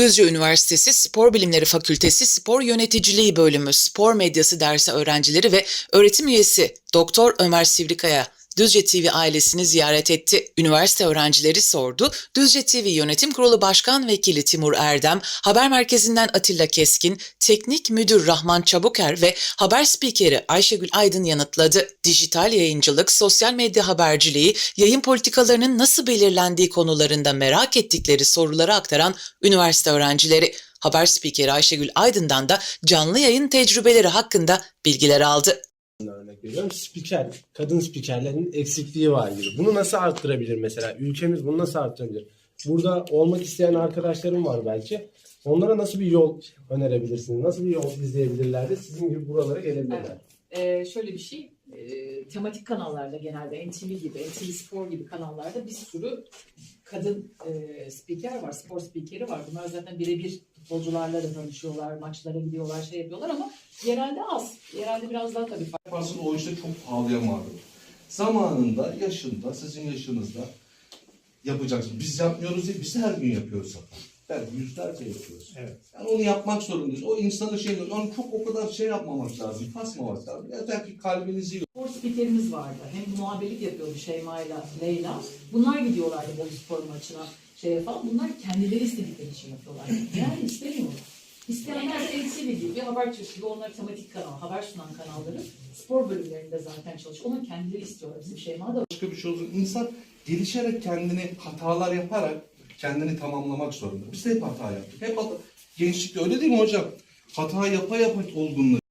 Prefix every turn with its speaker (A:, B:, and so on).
A: Düzce Üniversitesi Spor Bilimleri Fakültesi Spor Yöneticiliği Bölümü Spor Medyası dersi öğrencileri ve öğretim üyesi Doktor Ömer Sivrikaya Düzce TV ailesini ziyaret etti. Üniversite öğrencileri sordu. Düzce TV Yönetim Kurulu Başkan Vekili Timur Erdem, haber merkezinden Atilla Keskin, teknik müdür Rahman Çabuker ve haber spikeri Ayşegül Aydın yanıtladı. Dijital yayıncılık, sosyal medya haberciliği, yayın politikalarının nasıl belirlendiği konularında merak ettikleri soruları aktaran üniversite öğrencileri. Haber spikeri Ayşegül Aydın'dan da canlı yayın tecrübeleri hakkında bilgiler aldı.
B: Örnek veriyorum. Spiker, kadın spikerlerin eksikliği var gibi. Bunu nasıl arttırabilir mesela? Ülkemiz bunu nasıl arttırabilir? Burada olmak isteyen arkadaşlarım var belki. Onlara nasıl bir yol önerebilirsiniz? Nasıl bir yol izleyebilirler de sizin gibi buralara gelebilirler?
C: Evet. Ee, şöyle bir şey, e, tematik kanallarda genelde NTV gibi, NTV Spor gibi kanallarda bir sürü kadın e, spiker var, spor spikeri var. Bunlar zaten birebir futbolcularla da tanışıyorlar, maçlara gidiyorlar, şey yapıyorlar ama yerelde az. Yerelde biraz daha tabii farklı.
D: Aslında o işte çok pahalıya mal. Zamanında, yaşında, sizin yaşınızda yapacaksınız. Biz yapmıyoruz değil, biz her gün yapıyoruz zaten. Belki yüzlerce yapıyoruz.
B: Evet.
D: Yani onu yapmak zorundayız. O insanın şey, onu çok o kadar şey yapmamak lazım, kasmamak lazım. Yeter ki kalbinizi yok.
C: Spor spikerimiz vardı. Hem muhabirlik yapıyordu Şeyma ile Leyla. Bunlar gidiyorlardı Bolu Spor maçına şeye falan. Bunlar kendileri istedikleri için yapıyorlar. Yani istemiyorlar. İsteyenler de NTV gibi haber çeşidi, onlar tematik kanal, haber sunan kanalların spor bölümlerinde zaten çalışıyor. Onu kendileri istiyorlar. Bizim Şeyma da
D: Başka bir şey olsun. İnsan gelişerek kendini hatalar yaparak kendini tamamlamak zorunda. Biz hep hata yaptık. Hep hata. Gençlikte öyle değil mi hocam? Hata yapa yapa olgunlaşıyor.